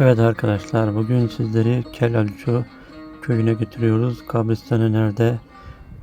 Evet arkadaşlar bugün sizleri Kel köyüne götürüyoruz. Kabristanı nerede?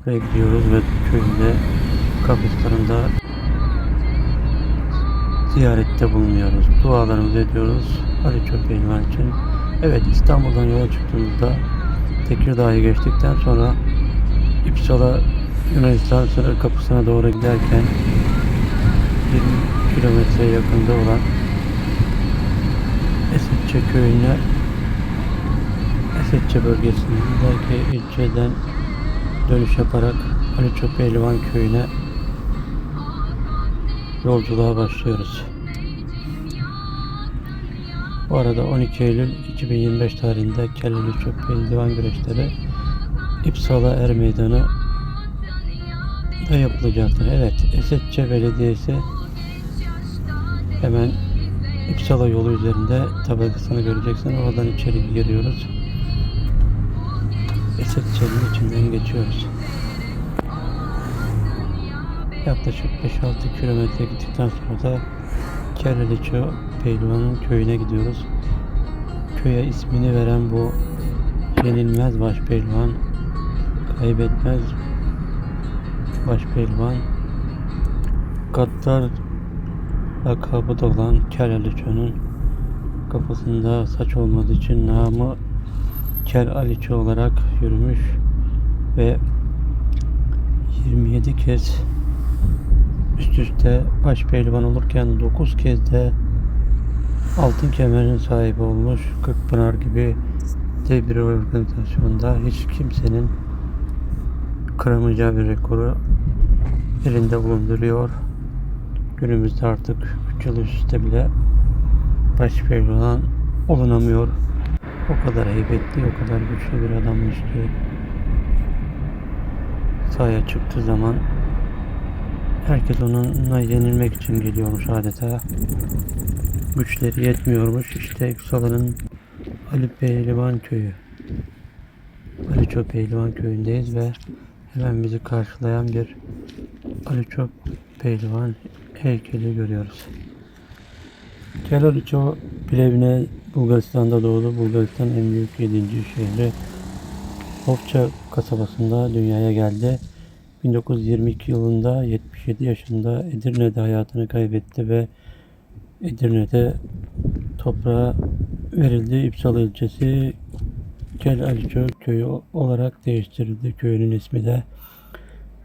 Buraya gidiyoruz ve köyünde kabristanında ziyarette bulunuyoruz. Dualarımızı ediyoruz Ali Çöpeyliman için. Evet İstanbul'dan yola çıktığımızda Tekirdağ'ı geçtikten sonra İpsala Yunanistan sınır kapısına doğru giderken 20 kilometre yakında olan Esetçe köyüne Esetçe bölgesindeki ilçeden dönüş yaparak Ali Çöpeylivan köyüne yolculuğa başlıyoruz. Bu arada 12 Eylül 2025 tarihinde Kelleli Çöpeylivan güreşleri İpsala Er Meydanı da yapılacaktır. Evet, Esetçe Belediyesi hemen İpsala yolu üzerinde tabakasını göreceksin. Oradan içeri giriyoruz. Esetçe'nin içinden geçiyoruz. Yaklaşık 5-6 kilometre gittikten sonra da Kereliço Pehlivan'ın köyüne gidiyoruz. Köye ismini veren bu yenilmez baş pehlivan, kaybetmez baş pehlivan, Gattar lakabı da olan Kel Aliço'nun kafasında saç olmadığı için namı Kel Aliço olarak yürümüş ve 27 kez üst üste baş pehlivan olurken 9 kez de altın kemerin sahibi olmuş. Kırkpınar gibi dev bir organizasyonda hiç kimsenin kıramayacağı bir rekoru elinde bulunduruyor. Günümüzde artık 3 yıl üst üste bile baş pehlivan olunamıyor. O kadar heybetli, o kadar güçlü bir adammış ki sahaya çıktığı zaman herkes onunla yenilmek için geliyormuş adeta. Güçleri yetmiyormuş. İşte Yüksala'nın Ali Pehlivan köyü. Ali Çöp Pehlivan köyündeyiz ve hemen bizi karşılayan bir Ali Çöp Pehlivan heykeli görüyoruz. Kelaliço Plevne Bulgaristan'da doğdu. Bulgaristan'ın en büyük 7. şehri Ofça kasabasında dünyaya geldi. 1922 yılında 77 yaşında Edirne'de hayatını kaybetti ve Edirne'de toprağa verildi. İpsala ilçesi Kel Aliço köyü olarak değiştirildi. Köyünün ismi de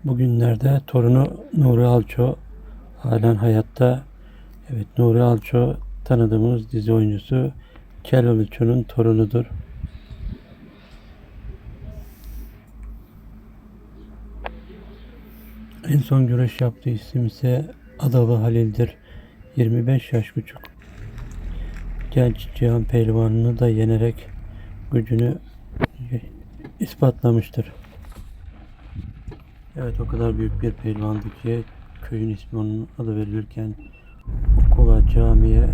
bugünlerde torunu Nuri Alço halen hayatta. Evet Nuri Alço tanıdığımız dizi oyuncusu Kel Aliço'nun torunudur. En son güreş yaptığı isim ise Adalı Halil'dir. 25 yaş küçük. Genç Cihan Pehlivan'ını da yenerek gücünü ispatlamıştır. Evet o kadar büyük bir pehlivandı ki köyün ismi onun adı verilirken okula, camiye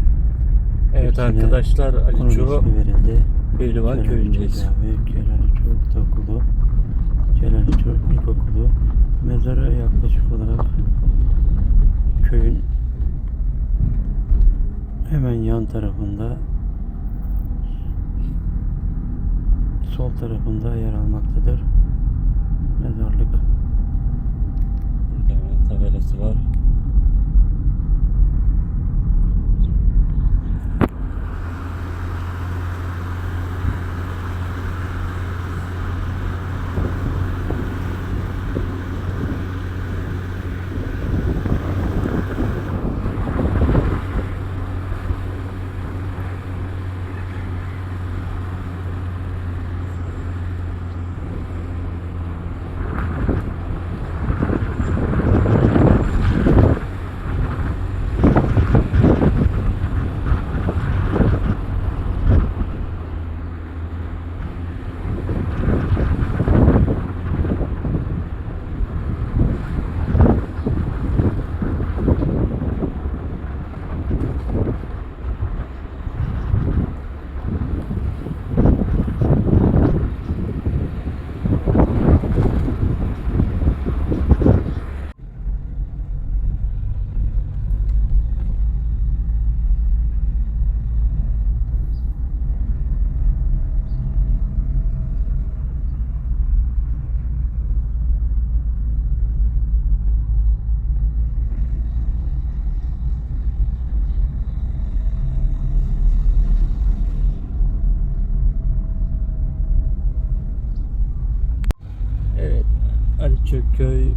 Evet arkadaşlar Ali Çoğu. Pehlivan köyündeyiz. Celal Çoğu Okulu, Celal Çoğu İlkokulu. Mezarı yaklaşık olarak köyün hemen yan tarafında sol tarafında yer almaktadır. Mezarlık. Tabelası var. Çürükköy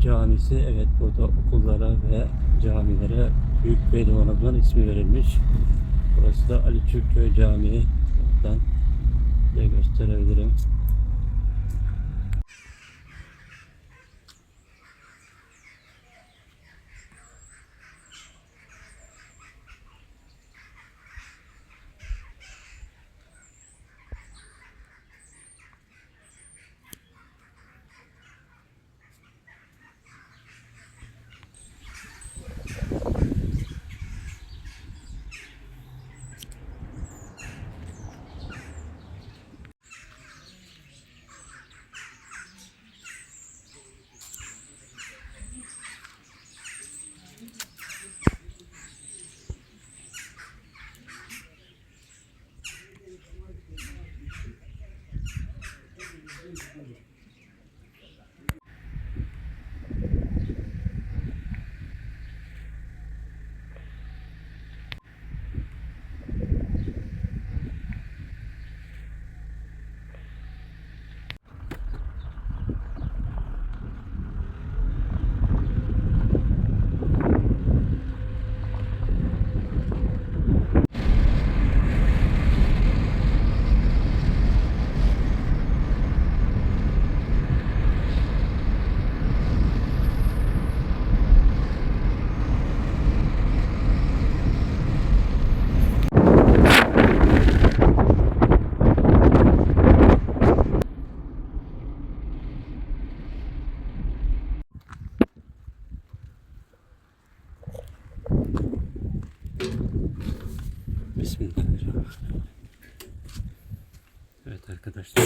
Camisi evet burada okullara ve camilere Büyük Pehlivanım'dan ismi verilmiş. Burası da Ali Çürükköy Camii. Buradan size gösterebilirim. Bismillahirrahmanirrahim. Evet arkadaşlar.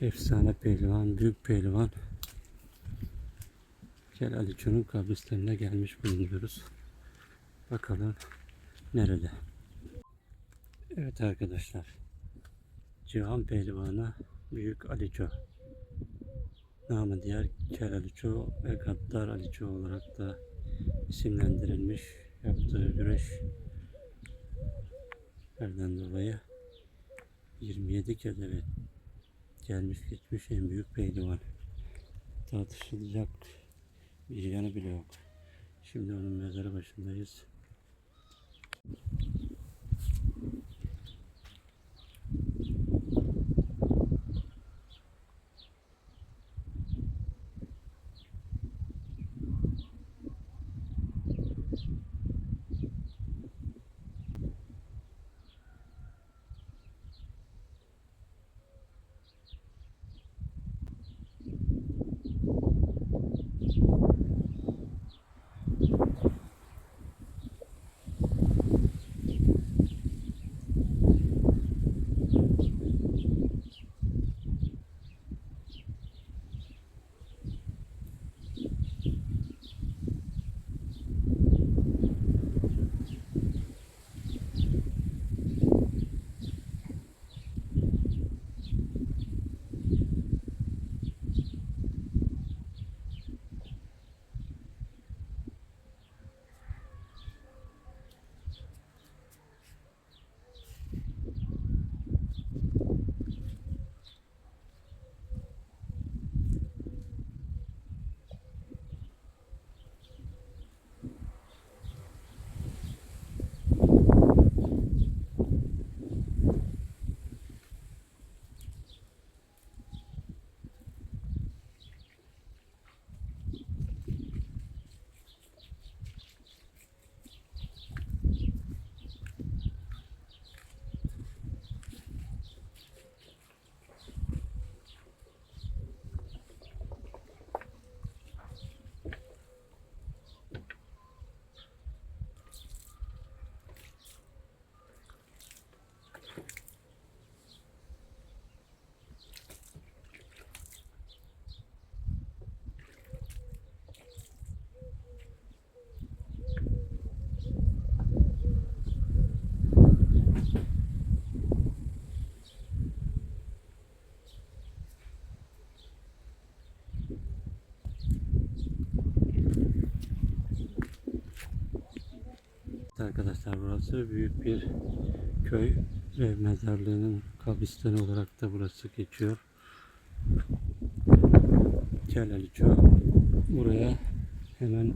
Efsane pehlivan, büyük pehlivan. Gel Aliço'nun kabristanına gelmiş bulunuyoruz. Bakalım nerede? Evet arkadaşlar. Cihan Pehlivanı Büyük Aliço. Namı diğer Kel ve Gaddar Aliço olarak da isimlendirilmiş yaptığı güreş nereden dolayı 27 kez evet gelmiş geçmiş en büyük pehlivan tartışılacak bir yanı bile yok. Şimdi onun mezarı başındayız. Arkadaşlar burası büyük bir köy ve mezarlığının kabristanı olarak da burası geçiyor. Kelleli Çoğu. Buraya hemen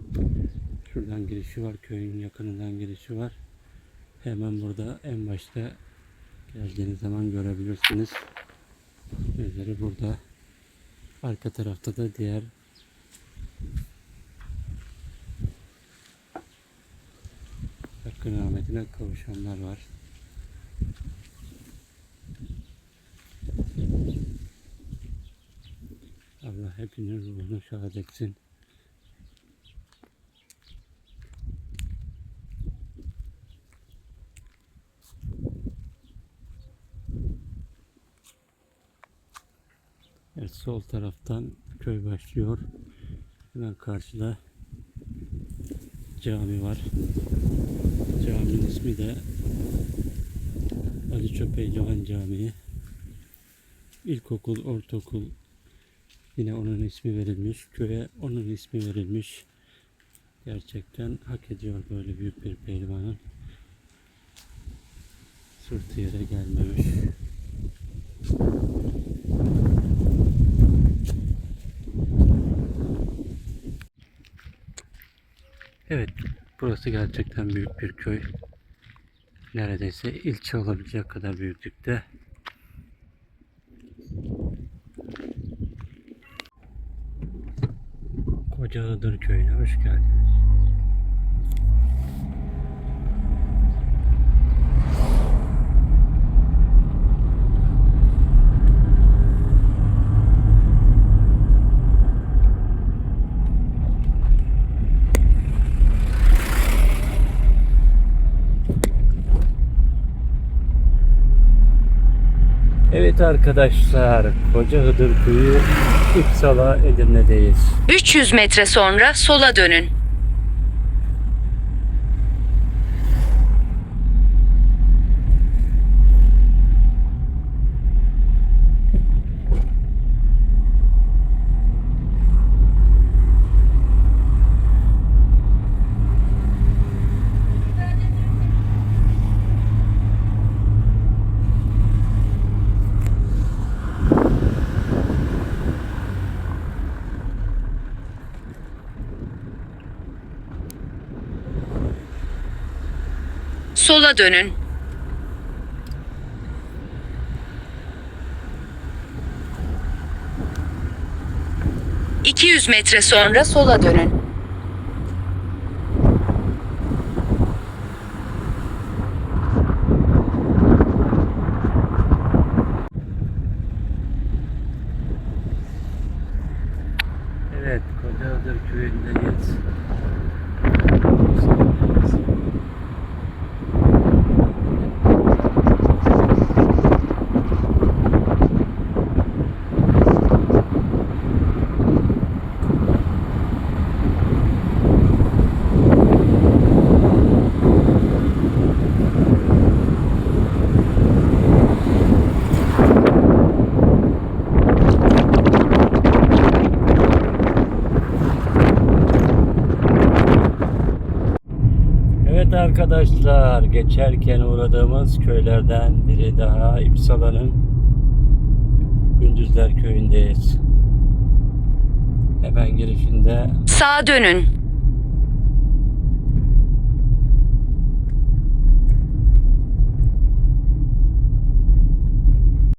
şuradan girişi var. Köyün yakınından girişi var. Hemen burada en başta geldiğiniz zaman görebilirsiniz. Üzeri burada. Arka tarafta da diğer Hakkın rahmetine kavuşanlar var. Allah hepinin ruhunu şahit etsin. Evet, sol taraftan köy başlıyor. Hemen karşıda cami var. Caminin ismi de Ali Çöpeylihan Camii. İlkokul, ortaokul yine onun ismi verilmiş. Köye onun ismi verilmiş. Gerçekten hak ediyor böyle büyük bir pehlivanın. Sırtı yere gelmemiş. Evet, burası gerçekten büyük bir köy. Neredeyse ilçe olabilecek kadar büyüklükte. Koca Iğdır köyüne hoş geldiniz. Evet arkadaşlar, Koca Hıdır Köyü İpsala Edirne'deyiz. 300 metre sonra sola dönün. Sola dönün. ...200 metre sonra sola dönün. Evet, Koca Hıdır Köyü'ndeyiz. Evet arkadaşlar, geçerken uğradığımız köylerden biri daha İpsala'nın Gündüzler Köyü'ndeyiz. Hemen girişinde Sağa dönün.